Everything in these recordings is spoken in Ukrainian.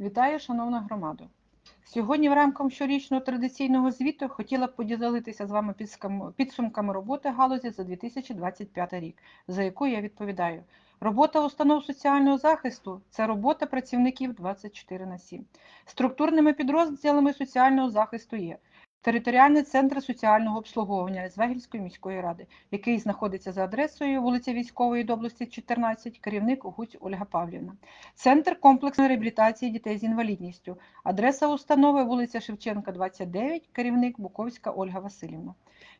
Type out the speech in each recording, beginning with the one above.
Вітаю, шановна громада! Сьогодні в рамках щорічного традиційного звіту хотіла б поділитися з вами підсумками роботи галузі за 2025 рік, за яку я відповідаю. Робота установ соціального захисту це робота працівників 24 на 7. Структурними підрозділами соціального захисту є Територіальний центр соціального обслуговування Звегільської міської ради, який знаходиться за адресою вулиця Військової добласті 14, керівник Гуць Ольга Павлівна. Центр комплексної реабілітації дітей з інвалідністю, адреса установи вулиця Шевченка, 29, керівник Буковська Ольга Васильівна.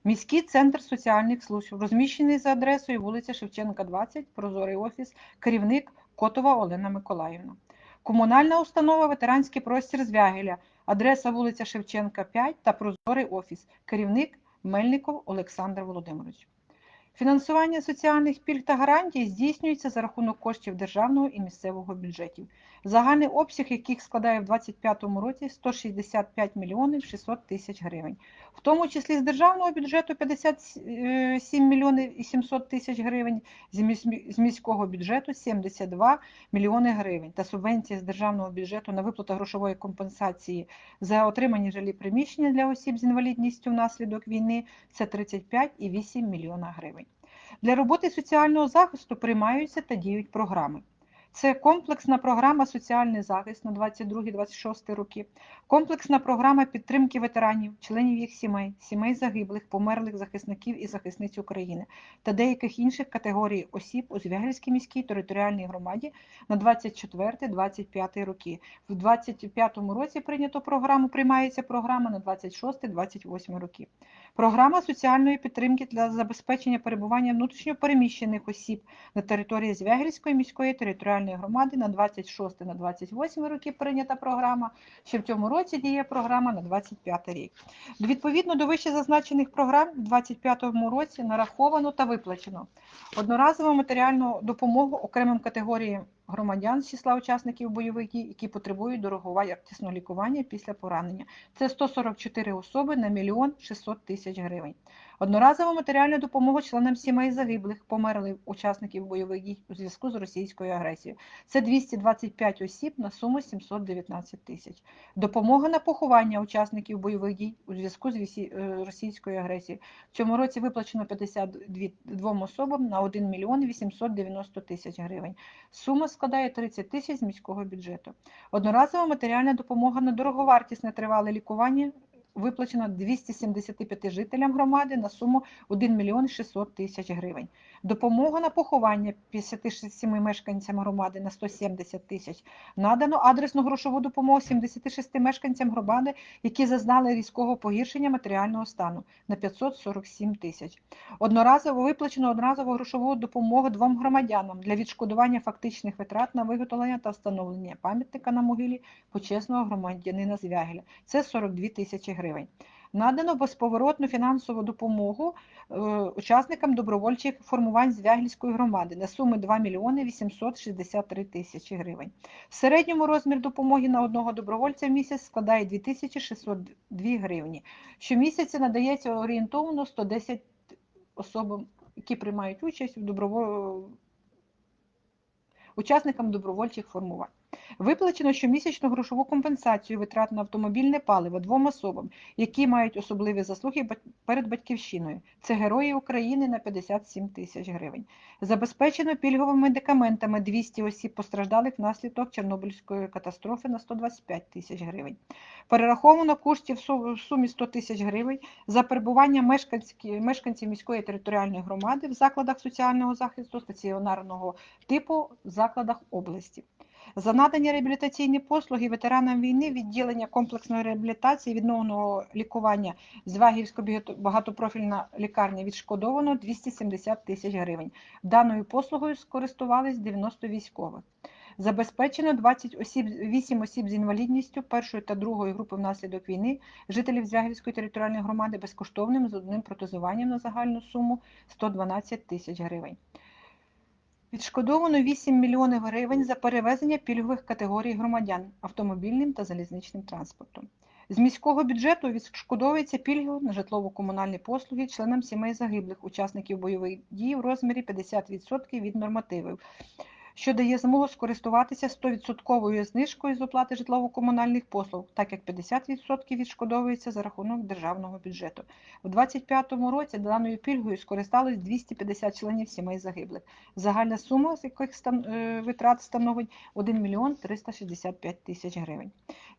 Міський центр соціальних служб, розміщений за адресою вулиця Шевченка, 20, прозорий офіс, керівник Котова Олена Миколаївна. Комунальна установа Ветеранський простір Звягеля, адреса вулиця Шевченка, 5 та прозорий офіс, керівник Мельников Олександр Володимирович. Фінансування соціальних пільг та гарантій здійснюється за рахунок коштів державного і місцевого бюджетів, загальний обсяг яких складає в 2025 році 165 мільйонів 600 тисяч гривень, в тому числі з державного бюджету 57 мільйонів і 700 тисяч гривень, з міського бюджету 72 мільйони гривень та субвенція з державного бюджету на виплату грошової компенсації за отримані жилі приміщення для осіб з інвалідністю внаслідок війни це 35,8 мільйона гривень. Для роботи соціального захисту приймаються та діють програми. Це комплексна програма соціальний захист на 22-26 роки, комплексна програма підтримки ветеранів, членів їх сімей, сімей загиблих, померлих захисників і захисниць України та деяких інших категорій осіб у Звягельській міській територіальній громаді на 24-25 роки. В 25 році прийнято програму, приймається програма на 26-28 роки. Програма соціальної підтримки для забезпечення перебування внутрішньопереміщених осіб на території Звягельської міської територіальної громади на 26 на 28 роки прийнята програма. Ще в цьому році діє програма на 25 рік. Відповідно до вище зазначених програм, в 25 році нараховано та виплачено одноразову матеріальну допомогу окремим категоріям громадян з числа учасників бойових дій, які потребують дорогого якісного лікування після поранення. Це 144 особи на мільйон 600 тисяч гривень. Одноразову матеріальну допомогу членам сімей загиблих, померлих учасників бойових дій у зв'язку з російською агресією. Це 225 осіб на суму 719 тисяч. Допомога на поховання учасників бойових дій у зв'язку з е, російською агресією. В цьому році виплачено 52 особам на 1 мільйон 890 тисяч гривень. Сума складає 30 тисяч з міського бюджету. Одноразова матеріальна допомога на дороговартісне тривале лікування виплачена 275 жителям громади на суму 1 мільйон 600 тисяч гривень. Допомога на поховання 57 мешканцям громади на 170 тисяч. Надано адресну грошову допомогу 76 мешканцям громади, які зазнали різкого погіршення матеріального стану на 547 тисяч. Одноразово виплачено одноразову грошову допомогу двом громадянам для відшкодування фактичних витрат на виготовлення та встановлення пам'ятника на могилі почесного громадянина Звягеля. Це 42 тисячі гривень. Надано безповоротну фінансову допомогу е, учасникам добровольчих формувань Звягільської громади на суми 2 мільйони 863 тисячі гривень. В середньому розмір допомоги на одного добровольця в місяць складає 2602 гривні. Щомісяця надається орієнтовно 110 особам, які приймають участь у добровол... учасникам добровольчих формувань. Виплачено щомісячну грошову компенсацію витрат на автомобільне паливо двом особам, які мають особливі заслуги перед батьківщиною. Це герої України на 57 тисяч гривень. Забезпечено пільговими медикаментами 200 осіб постраждалих внаслідок Чорнобильської катастрофи на 125 тисяч гривень. Перераховано коштів в сумі 100 тисяч гривень за перебування мешканців міської територіальної громади в закладах соціального захисту стаціонарного типу в закладах області. За надані реабілітаційні послуги ветеранам війни відділення комплексної реабілітації відновного лікування Звягільської багатопрофільна лікарня відшкодовано 270 тисяч гривень. Даною послугою скористувались 90 військових. Забезпечено 20 осіб, 8 осіб з інвалідністю першої та другої групи внаслідок війни, жителів Звягільської територіальної громади безкоштовним з одним протезуванням на загальну суму 112 тисяч гривень. Відшкодовано 8 мільйонів гривень за перевезення пільгових категорій громадян автомобільним та залізничним транспортом. З міського бюджету відшкодовується пільги на житлово-комунальні послуги членам сімей загиблих учасників бойових дій в розмірі 50% від нормативів, що дає змогу скористуватися 100% знижкою з оплати житлово-комунальних послуг, так як 50% відшкодовується за рахунок державного бюджету. У 2025 році даною пільгою скористалось 250 членів сімей загиблих. Загальна сума з яких е, витрат становить 1 мільйон 365 тисяч гривень.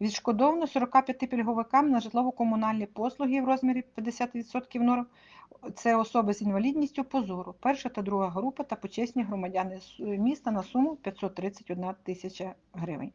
Відшкодовано 45 пільговикам на житлово-комунальні послуги в розмірі 50% норм. Це особи з інвалідністю по зору, перша та друга група та почесні громадяни міста на суму 531 тисяча гривень.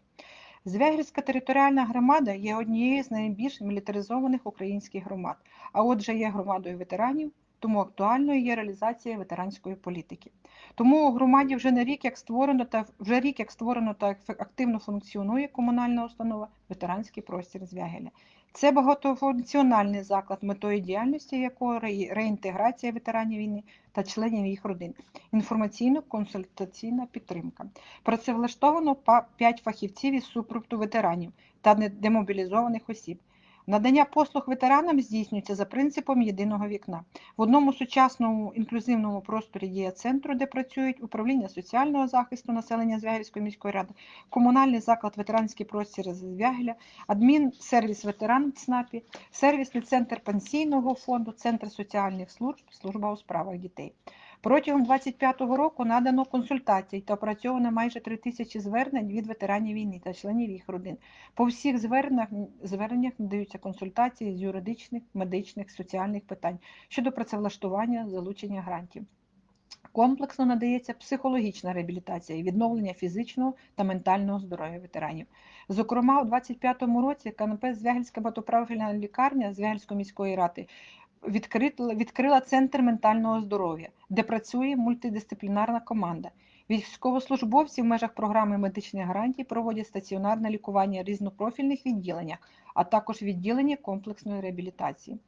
Звягільська територіальна громада є однією з найбільш мілітаризованих українських громад, а отже є громадою ветеранів, тому актуальною є реалізація ветеранської політики. Тому у громаді вже не рік як створено та вже рік як створено та активно функціонує комунальна установа ветеранський простір Звягеля. Це багатофункціональний заклад, метою діяльності якого реінтеграція ветеранів війни та членів їх родин, інформаційно-консультаційна підтримка. Працевлаштовано 5 фахівців із супроводу ветеранів та демобілізованих осіб. Надання послуг ветеранам здійснюється за принципом єдиного вікна. В одному сучасному інклюзивному просторі дія центру, де працюють управління соціального захисту населення Звягельської міської ради, комунальний заклад ветеранський простір Звягеля, адмінсервіс ветеран ЦНАПі, сервісний центр пенсійного фонду, центр соціальних служб, служба у справах дітей. Протягом 2025 року надано консультацій та опрацьовано майже 3 тисячі звернень від ветеранів війни та членів їх родин. По всіх зверненнях, зверненнях надаються консультації з юридичних, медичних, соціальних питань щодо працевлаштування, залучення грантів. Комплексно надається психологічна реабілітація і відновлення фізичного та ментального здоров'я ветеранів. Зокрема, у 2025 році КНП Звягельська багатопрофільна лікарня Звягельської міської ради відкрила, відкрила центр ментального здоров'я, де працює мультидисциплінарна команда. Військовослужбовці в межах програми медичних гарантій проводять стаціонарне лікування різнопрофільних відділеннях, а також відділення комплексної реабілітації.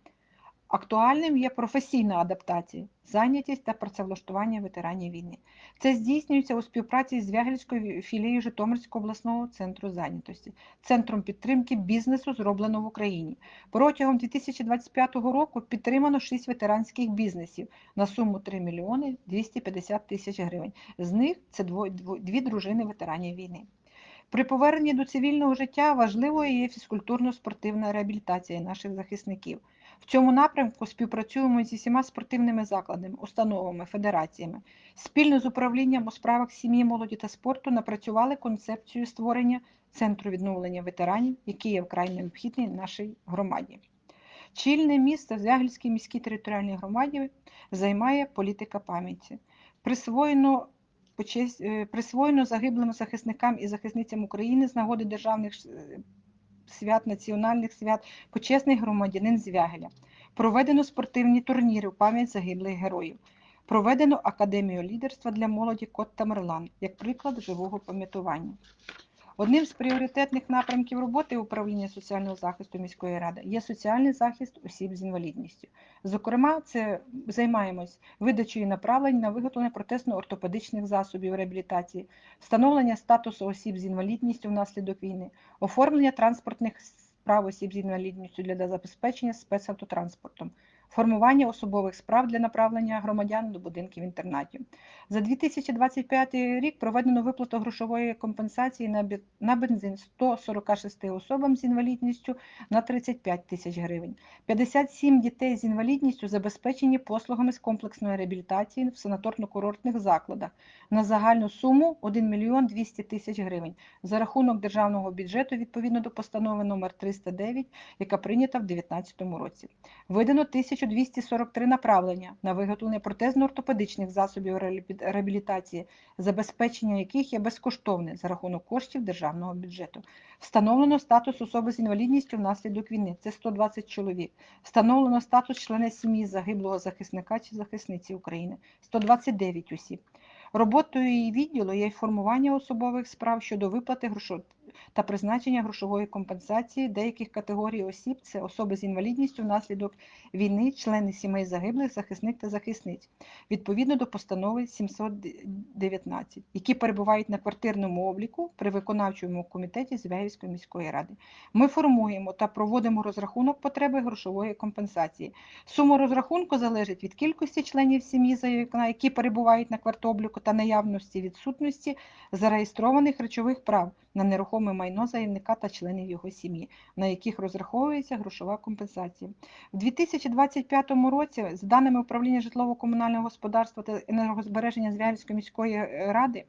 Актуальним є професійна адаптація, зайнятість та працевлаштування ветеранів війни. Це здійснюється у співпраці з Звягельською філією Житомирського обласного центру зайнятості, центром підтримки бізнесу, зроблено в Україні. Протягом 2025 року підтримано 6 ветеранських бізнесів на суму 3 мільйони 250 тисяч гривень. З них це дві дружини ветеранів війни. При поверненні до цивільного життя важливою є фізкультурно-спортивна реабілітація наших захисників. В цьому напрямку співпрацюємо зі всіма спортивними закладами, установами, федераціями. Спільно з управлінням у справах сім'ї, молоді та спорту напрацювали концепцію створення центру відновлення ветеранів, який є вкрай необхідний нашій громаді. Чільне місце в Звягельській міській територіальній громаді займає політика пам'яті. Присвоєно е, присвоєно загиблим захисникам і захисницям України з нагоди державних е, свят, національних свят, почесний громадянин Звягеля. Проведено спортивні турніри у пам'ять загиблих героїв. Проведено академію лідерства для молоді Кот Тамерлан як приклад живого пам'ятування. Одним з пріоритетних напрямків роботи управління соціального захисту міської ради є соціальний захист осіб з інвалідністю. Зокрема, це займаємось видачею направлень на виготовлення протезно-ортопедичних засобів реабілітації, встановлення статусу осіб з інвалідністю внаслідок війни, оформлення транспортних справ осіб з інвалідністю для забезпечення спецавтотранспортом, формування особових справ для направлення громадян до будинків інтернатів. За 2025 рік проведено виплату грошової компенсації на бензин 146 особам з інвалідністю на 35 тисяч гривень. 57 дітей з інвалідністю забезпечені послугами з комплексної реабілітації в санаторно-курортних закладах на загальну суму 1 мільйон 200 тисяч гривень за рахунок державного бюджету відповідно до постанови номер 309, яка прийнята в 2019 році. Видано 1243 направлення на виготовлення протезно-ортопедичних засобів реабілітації, забезпечення яких є безкоштовне за рахунок коштів державного бюджету. Встановлено статус особи з інвалідністю внаслідок війни. Це 120 чоловік. Встановлено статус члена сім'ї загиблого захисника чи захисниці України 129 осіб. Роботою її відділу є формування особових справ щодо виплати та призначення грошової компенсації деяких категорій осіб це особи з інвалідністю внаслідок війни, члени сімей загиблих, захисник та захисниць, відповідно до постанови 719, які перебувають на квартирному обліку при виконавчому комітеті Звягільської міської ради. Ми формуємо та проводимо розрахунок потреби грошової компенсації. Сума розрахунку залежить від кількості членів сім'ї, які перебувають на квартобліку та наявності відсутності зареєстрованих речових прав на нерухоме майно заявника та членів його сім'ї, на яких розраховується грошова компенсація. У 2025 році, за даними управління житлово-комунального господарства та енергозбереження Звягільської міської ради,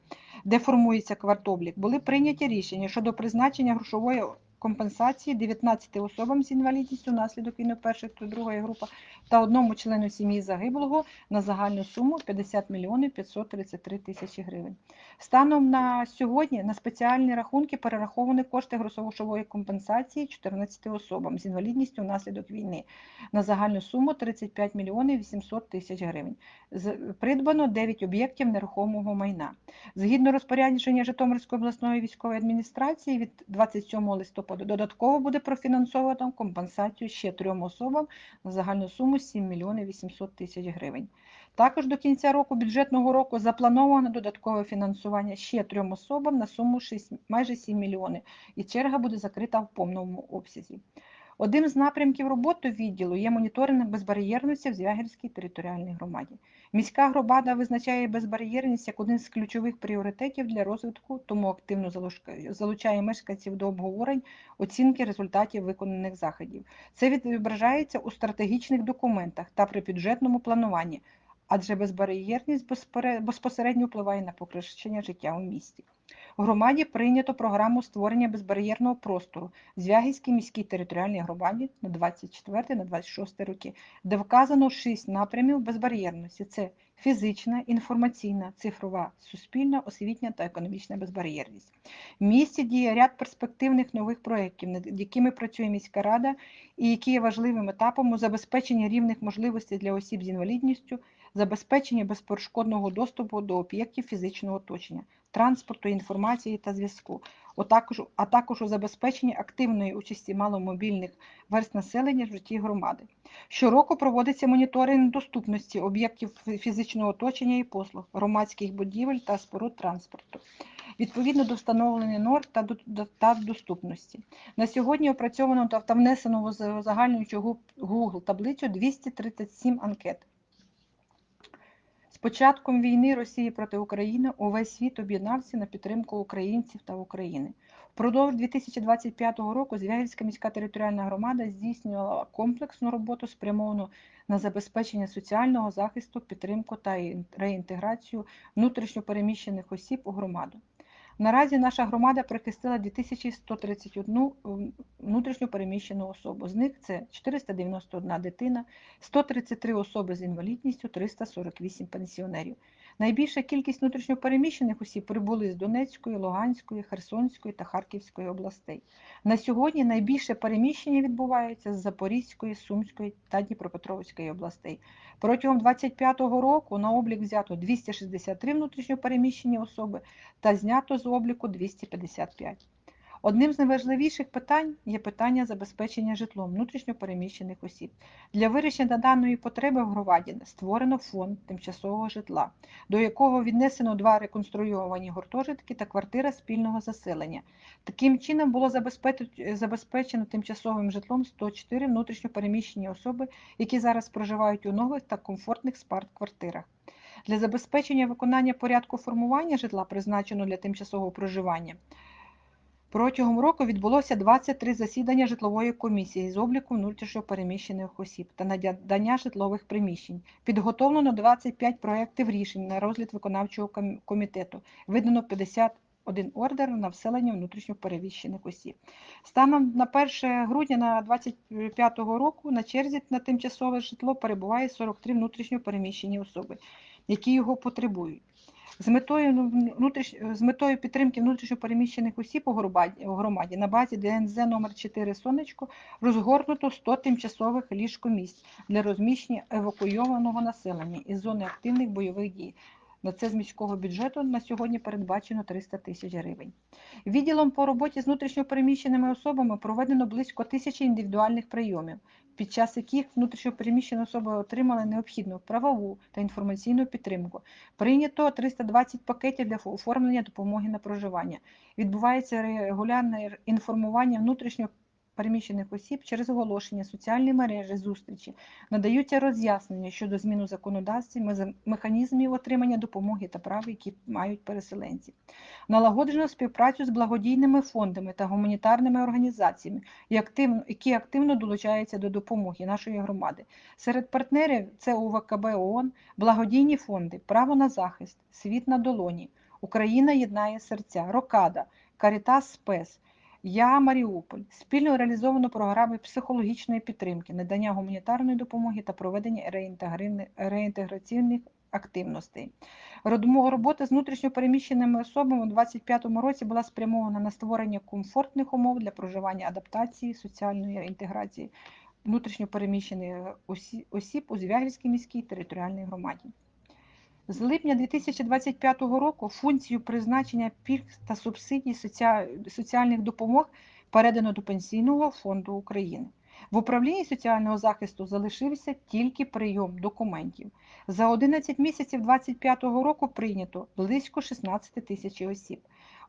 де формується квартоблік, були прийняті рішення щодо призначення грошової компенсації 19 особам з інвалідністю внаслідок війни першої та другої групи та одному члену сім'ї загиблого на загальну суму 50 мільйонів 533 тисячі гривень. Станом на сьогодні на спеціальні рахунки перераховані кошти грошової компенсації 14 особам з інвалідністю внаслідок війни на загальну суму 35 мільйонів 800 тисяч гривень. Придбано 9 об'єктів нерухомого майна. Згідно розпорядження Житомирської обласної військової адміністрації від 27 листопада додатково буде профінансовано компенсацію ще трьом особам на загальну суму 7 мільйонів 800 тисяч гривень. Також до кінця року бюджетного року заплановано додаткове фінансування ще трьом особам на суму 6, майже 7 мільйонів, і черга буде закрита в повному обсязі. Одним з напрямків роботи відділу є моніторинг безбар'єрності в Звягельській територіальній громаді. Міська громада визначає безбар'єрність як один з ключових пріоритетів для розвитку, тому активно залучає мешканців до обговорень, оцінки результатів виконаних заходів. Це відображається у стратегічних документах та при бюджетному плануванні, адже безбар'єрність безпосередньо впливає на покращення життя у місті. У громаді прийнято програму створення безбар'єрного простору Звягільській міській територіальній громаді на 24-26 роки, де вказано шість напрямів безбар'єрності: це фізична, інформаційна, цифрова, суспільна, освітня та економічна безбар'єрність. В місті діє ряд перспективних нових проєктів, над якими працює міська рада, і які є важливим етапом у забезпеченні рівних можливостей для осіб з інвалідністю, забезпечення безперешкодного доступу до об'єктів фізичного оточення, транспорту, інформації та зв'язку, а також, у забезпеченні активної участі маломобільних верст населення в житті громади. Щороку проводиться моніторинг доступності об'єктів фізичного оточення і послуг, громадських будівель та споруд транспорту. Відповідно до встановлених норм та, та доступності. На сьогодні опрацьовано та внесено в за- загальнуючу Google таблицю 237 анкет. Початком війни Росії проти України увесь світ об'єднався на підтримку українців та України. Впродовж 2025 року Звягільська міська територіальна громада здійснювала комплексну роботу, спрямовану на забезпечення соціального захисту, підтримку та ін- реінтеграцію внутрішньопереміщених осіб у громаду. Наразі наша громада прихистила 2131 внутрішньо переміщену особу. З них це 491 дитина, 133 особи з інвалідністю, 348 пенсіонерів. Найбільша кількість внутрішньопереміщених осіб прибули з Донецької, Луганської, Херсонської та Харківської областей. На сьогодні найбільше переміщення відбувається з Запорізької, Сумської та Дніпропетровської областей. Протягом 2025 року на облік взято 263 внутрішньопереміщені особи та знято з обліку 255. Одним з найважливіших питань є питання забезпечення житлом внутрішньопереміщених осіб. Для вирішення даної потреби в громаді створено фонд тимчасового житла, до якого віднесено два реконструйовані гуртожитки та квартира спільного заселення. Таким чином було забезпечено- тимчасовим житлом 104 внутрішньопереміщені особи, які зараз проживають у нових та комфортних спарт-квартирах. Для забезпечення виконання порядку формування житла, призначеного для тимчасового проживання, Протягом року відбулося 23 засідання житлової комісії з обліку внутрішньопереміщених осіб та надання житлових приміщень. Підготовлено 25 проєктів рішень на розгляд виконавчого комітету. Видано 51 ордер на вселення внутрішньопереміщених осіб. Станом на 1 грудня на 2025 року на черзі на тимчасове житло перебуває 43 внутрішньопереміщені особи, які його потребують. З метою, ну, внутріш... з метою підтримки внутрішньопереміщених осіб у громаді, на базі ДНЗ номер 4 Сонечко розгорнуто 100 тимчасових ліжкомісць для розміщення евакуйованого населення із зони активних бойових дій. На це з міського бюджету на сьогодні передбачено 300 тисяч гривень. Відділом по роботі з внутрішньопереміщеними особами проведено близько тисячі індивідуальних прийомів, під час яких внутрішньопереміщені особи отримали необхідну правову та інформаційну підтримку. Прийнято 320 пакетів для оформлення допомоги на проживання. Відбувається регулярне інформування внутрішньо переміщених осіб через оголошення, соціальні мережі, зустрічі, надаються роз'яснення щодо змін у законодавстві, мeze- механізмів отримання допомоги та прав, які мають переселенці. Налагоджено співпрацю з благодійними фондами та гуманітарними організаціями, які активно долучаються до допомоги нашої громади. Серед партнерів це УВКБ ООН, благодійні фонди, право на захист, світ на долоні, Україна єднає серця, Рокада, Карітас Спес. Я Маріуполь спільно реалізовано програми психологічної підтримки, надання гуманітарної допомоги та проведення реінтеграційних активностей. Робота з внутрішньопереміщеними особами у 2025 році була спрямована на створення комфортних умов для проживання, адаптації, соціальної інтеграції внутрішньопереміщених осі- осіб у Звягільській міській територіальній громаді. З липня 2025 року функцію призначення пільг та субсидій соціа- соціальних допомог передано до Пенсійного фонду України. В управлінні соціального захисту залишився тільки прийом документів. За 11 місяців 2025 року прийнято близько 16 тисяч осіб.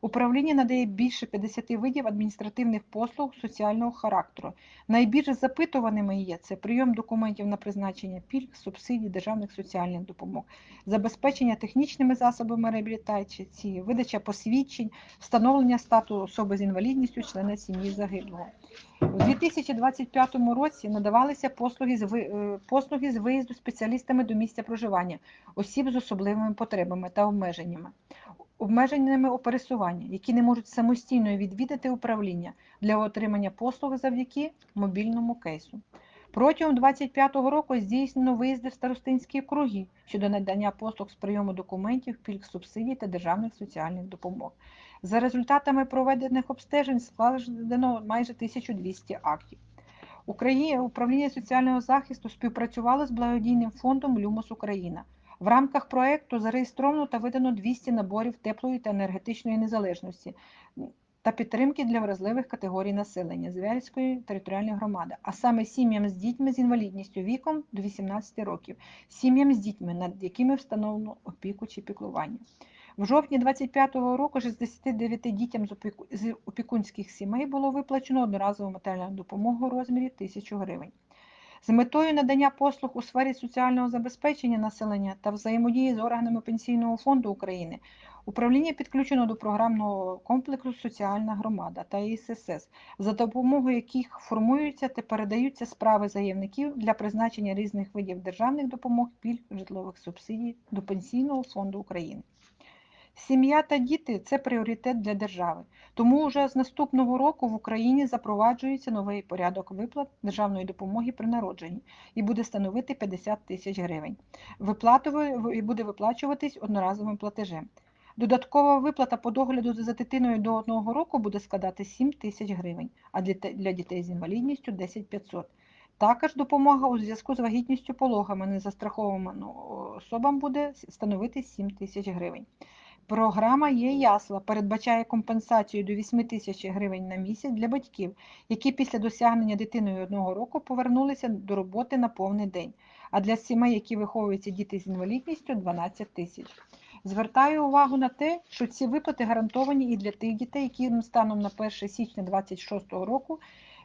Управління надає більше 50 видів адміністративних послуг соціального характеру. Найбільш запитуваними є це прийом документів на призначення пільг, субсидій, державних соціальних допомог, забезпечення технічними засобами реабілітації, видача посвідчень, встановлення статусу особи з інвалідністю, члена сім'ї загиблого. У 2025 році надавалися послуги з, ви- е, послуги з виїзду спеціалістами до місця проживання осіб з особливими потребами та обмеженнями, обмеженнями у пересуванні, які не можуть самостійно відвідати управління для отримання послуг завдяки мобільному кейсу. Протягом 2025 року здійснено виїзди в старостинські округи щодо надання послуг з прийому документів, пільг субсидій та державних соціальних допомог. За результатами проведених обстежень складено майже 1200 актів. Україна, управління соціального захисту співпрацювало з благодійним фондом Люмос Україна. В рамках проекту зареєстровано та видано 200 наборів теплої та енергетичної незалежності та підтримки для вразливих категорій населення Звяльської територіальної громади, а саме сім'ям з дітьми з інвалідністю віком до 18 років, сім'ям з дітьми, над якими встановлено опіку чи піклування. В жовтні 25-го року 69 дітям з опікунських сімей було виплачено одноразову матеріальну допомогу у розмірі 1000 гривень. З метою надання послуг у сфері соціального забезпечення населення та взаємодії з органами Пенсійного фонду України управління підключено до програмного комплексу Соціальна громада та ІСС, за допомогою яких формуються та передаються справи заявників для призначення різних видів державних допомог, пільг, житлових субсидій до Пенсійного фонду України. Сім'я та діти це пріоритет для держави. Тому вже з наступного року в Україні запроваджується новий порядок виплат державної допомоги при народженні і буде становити 50 тисяч гривень. І буде виплачуватись одноразовим платежем. Додаткова виплата по догляду за дитиною до одного року буде складати 7 тисяч гривень, а для дітей з інвалідністю 10 500. Також допомога у зв'язку з вагітністю пологами незастрахованим особам буде становити 7 тисяч гривень. Програма «Є ясла» передбачає компенсацію до 8 тисяч гривень на місяць для батьків, які після досягнення дитиною одного року повернулися до роботи на повний день, а для сімей, які виховуються діти з інвалідністю 12 тисяч. Звертаю увагу на те, що ці виплати гарантовані і для тих дітей, яким станом на 1 січня 2026 року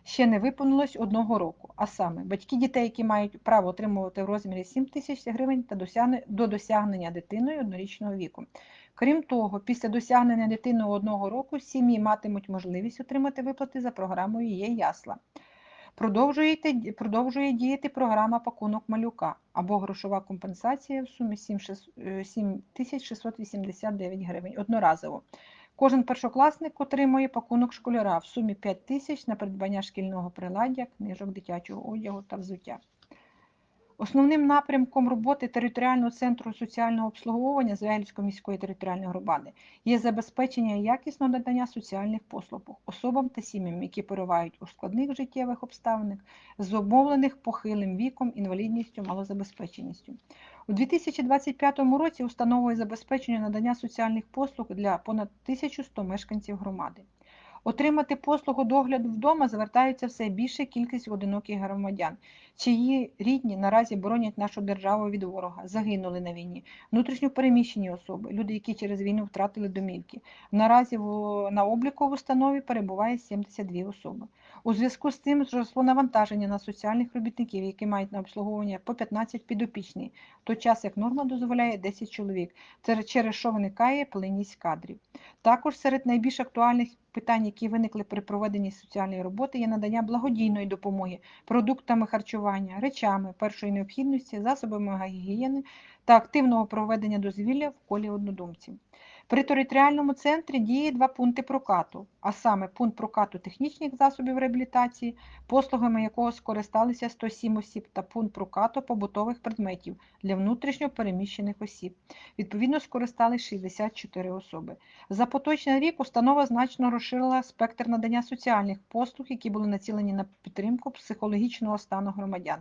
ще не виповнилось одного року, а саме батьки дітей, які мають право отримувати в розмірі 7 тисяч гривень та до досягнення дитиною однорічного віку. Крім того, після досягнення дитиною одного року сім'ї матимуть можливість отримати виплати за програмою «Є ясла». Продовжує, продовжує діяти програма пакунок малюка або грошова компенсація в сумі 7689 гривень одноразово. Кожен першокласник отримує пакунок школяра в сумі 5 тисяч на придбання шкільного приладдя, книжок дитячого одягу та взуття. Основним напрямком роботи територіального центру соціального обслуговування Звягільської міської територіальної громади є забезпечення якісного надання соціальних послуг особам та сім'ям, які перебувають у складних життєвих обставинах, зумовлених похилим віком, інвалідністю, малозабезпеченістю. У 2025 році установою забезпечення надання соціальних послуг для понад 1100 мешканців громади. Отримати послугу догляду вдома звертаються все більша кількість одиноких громадян, чиї рідні наразі боронять нашу державу від ворога, загинули на війні, внутрішньо переміщені особи, люди, які через війну втратили домівки. Наразі на обліку в установі перебуває 72 особи. У зв'язку з цим зросло навантаження на соціальних робітників, які мають на обслуговування по 15 підопічних, той час як норма дозволяє 10 чоловік, через що виникає плинність кадрів. Також серед найбільш актуальних питань, які виникли при проведенні соціальної роботи, є надання благодійної допомоги продуктами харчування, речами першої необхідності, засобами гігієни та активного проведення дозвілля в колі однодумців. При територіальному центрі діє два пункти прокату, а саме пункт прокату технічних засобів реабілітації, послугами якого скористалися 107 осіб, та пункт прокату побутових предметів для внутрішньо переміщених осіб. Відповідно, скористались 64 особи. За поточний рік установа значно розширила спектр надання соціальних послуг, які були націлені на підтримку психологічного стану громадян.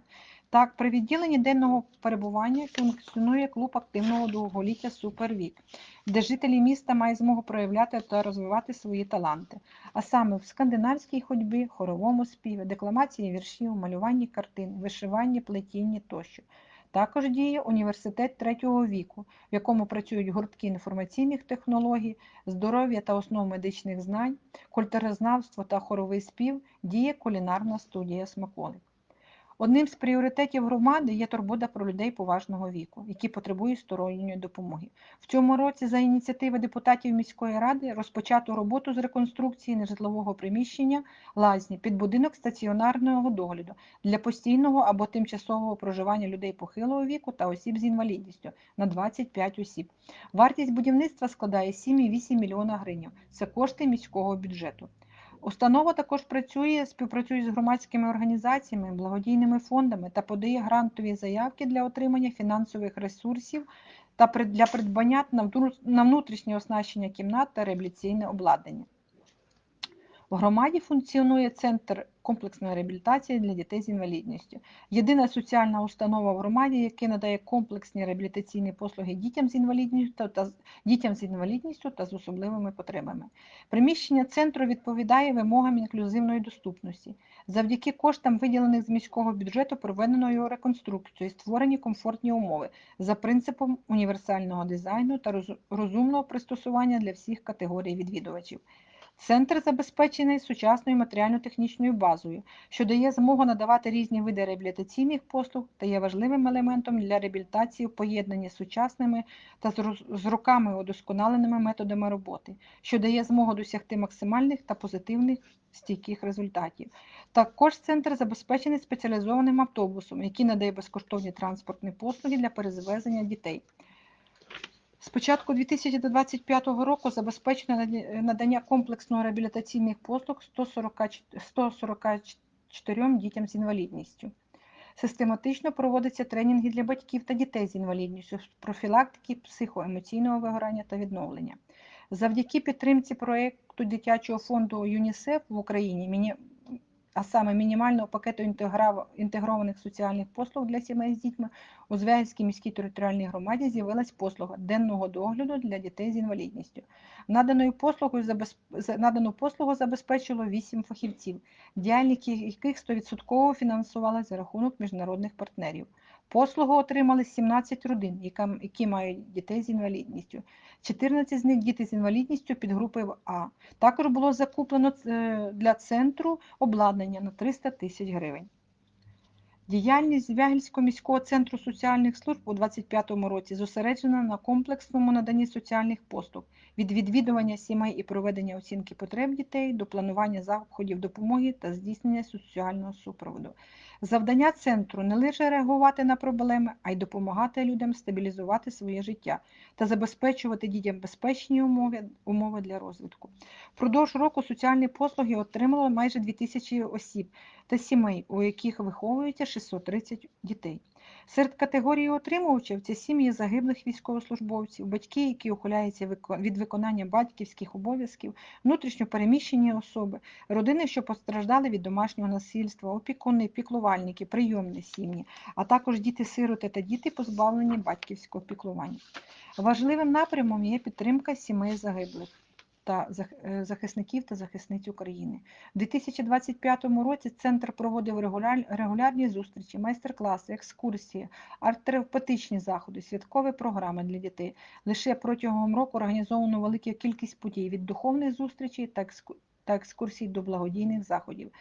Так, при відділенні денного перебування функціонує клуб активного довголіття Супервік, де жителі міста мають змогу проявляти та розвивати свої таланти, а саме в скандинавській ходьбі, хоровому співі, декламації віршів, малюванні картин, вишиванні, плетінні тощо. Також діє університет третього віку, в якому працюють гуртки інформаційних технологій, здоров'я та основ медичних знань, культурознавство та хоровий спів, діє кулінарна студія Смаколик. Одним з пріоритетів громади є турбота про людей поважного віку, які потребують сторонньої допомоги. В цьому році за ініціативи депутатів міської ради розпочато роботу з реконструкції нежитлового приміщення лазні під будинок стаціонарного догляду для постійного або тимчасового проживання людей похилого віку та осіб з інвалідністю на 25 осіб. Вартість будівництва складає 7,8 млн гривень. Це кошти міського бюджету. Установа також працює, співпрацює з громадськими організаціями, благодійними фондами та подає грантові заявки для отримання фінансових ресурсів та для придбання на внутрішнє оснащення кімнат та реабілітаційне обладнання. В громаді функціонує центр комплексної реабілітації для дітей з інвалідністю. Єдина соціальна установа в громаді, яка надає комплексні реабілітаційні послуги дітям з інвалідністю та дітям з інвалідністю та з особливими потребами. Приміщення центру відповідає вимогам інклюзивної доступності. Завдяки коштам, виділених з міського бюджету, проведено його реконструкцію і створені комфортні умови за принципом універсального дизайну та розумного пристосування для всіх категорій відвідувачів. Центр забезпечений сучасною матеріально-технічною базою, що дає змогу надавати різні види реабілітаційних послуг та є важливим елементом для реабілітації в поєднанні з сучасними та з роками удосконаленими методами роботи, що дає змогу досягти максимальних та позитивних стійких результатів. Також центр забезпечений спеціалізованим автобусом, який надає безкоштовні транспортні послуги для перевезення дітей. З початку 2025 року забезпечено надання комплексно реабілітаційних послуг 140 144 дітям з інвалідністю. Систематично проводяться тренінги для батьків та дітей з інвалідністю профілактики психоемоційного вигорання та відновлення. Завдяки підтримці проєкту дитячого фонду ЮНІСЕФ в Україні, а саме мінімального пакету інтегрованих соціальних послуг для сімей з дітьми, у Звягельській міській територіальній громаді з'явилась послуга денного догляду для дітей з інвалідністю. Наданою послугою надану послугу забезпечило 8 фахівців, діяльність яких 100% фінансувалася за рахунок міжнародних партнерів. Послугу отримали 17 родин, які мають дітей з інвалідністю. 14 з них діти з інвалідністю підгрупи А. Також було закуплено е, для центру обладнання на 300 тисяч гривень. Діяльність Звягільського міського центру соціальних служб у 2025 році зосереджена на комплексному наданні соціальних послуг від відвідування сімей і проведення оцінки потреб дітей до планування заходів допомоги та здійснення соціального супроводу. Завдання центру не лише реагувати на проблеми, а й допомагати людям стабілізувати своє життя та забезпечувати дітям безпечні умови, умови для розвитку. Впродовж року соціальні послуги отримало майже 2000 осіб та сімей, у яких виховується 630 дітей. Серед категорії отримувачів це сім'ї загиблих військовослужбовців, батьки, які ухиляються від виконання батьківських обов'язків, внутрішньо переміщені особи, родини, що постраждали від домашнього насильства, опікуни, піклувальники, прийомні сім'ї, а також діти-сироти та діти, позбавлені батьківського піклування. Важливим напрямом є підтримка сімей загиблих та е, захисників та захисниць України. У 2025 році центр проводив регуляр- регулярні зустрічі, майстер-класи, екскурсії, арт-терапевтичні заходи, святкові програми для дітей. Лише протягом року організовано велика кількість подій від духовних зустрічей та екскурсій до благодійних заходів.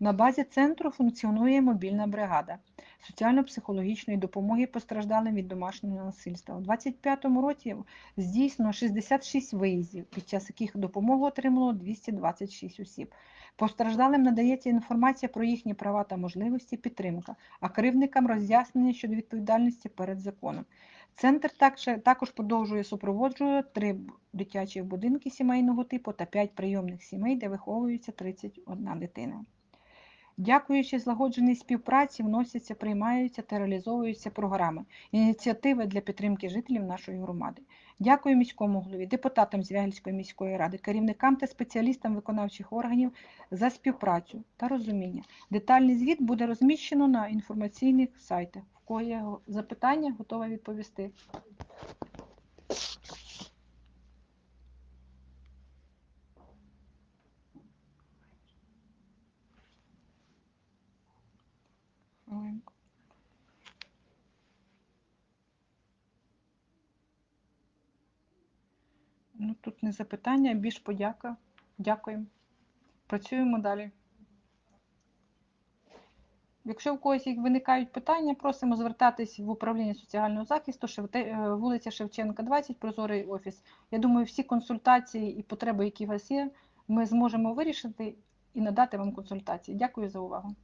На базі центру функціонує мобільна бригада соціально-психологічної допомоги постраждалим від домашнього насильства. У 2025 році здійснено 66 виїздів, під час яких допомогу отримало 226 осіб. Постраждалим надається інформація про їхні права та можливості, підтримка, а кривдникам роз'яснення щодо відповідальності перед законом. Центр також, продовжує супроводжує три дитячі будинки сімейного типу та 5 прийомних сімей, де виховується 31 дитина. Дякуючи злагодженій співпраці, вносяться, приймаються та реалізовуються програми, ініціативи для підтримки жителів нашої громади. Дякую міському голові, депутатам Звягільської міської ради, керівникам та спеціалістам виконавчих органів за співпрацю та розуміння. Детальний звіт буде розміщено на інформаційних сайтах. В кого є запитання, готова відповісти. Хвилинку. Ну, тут не запитання, більш подяка. Дякуємо. Працюємо далі. Якщо в когось виникають питання, просимо звертатись в управління соціального захисту, е, вулиця Шевченка, 20, прозорий офіс. Я думаю, всі консультації і потреби, які у вас є, ми зможемо вирішити і надати вам консультації. Дякую за увагу.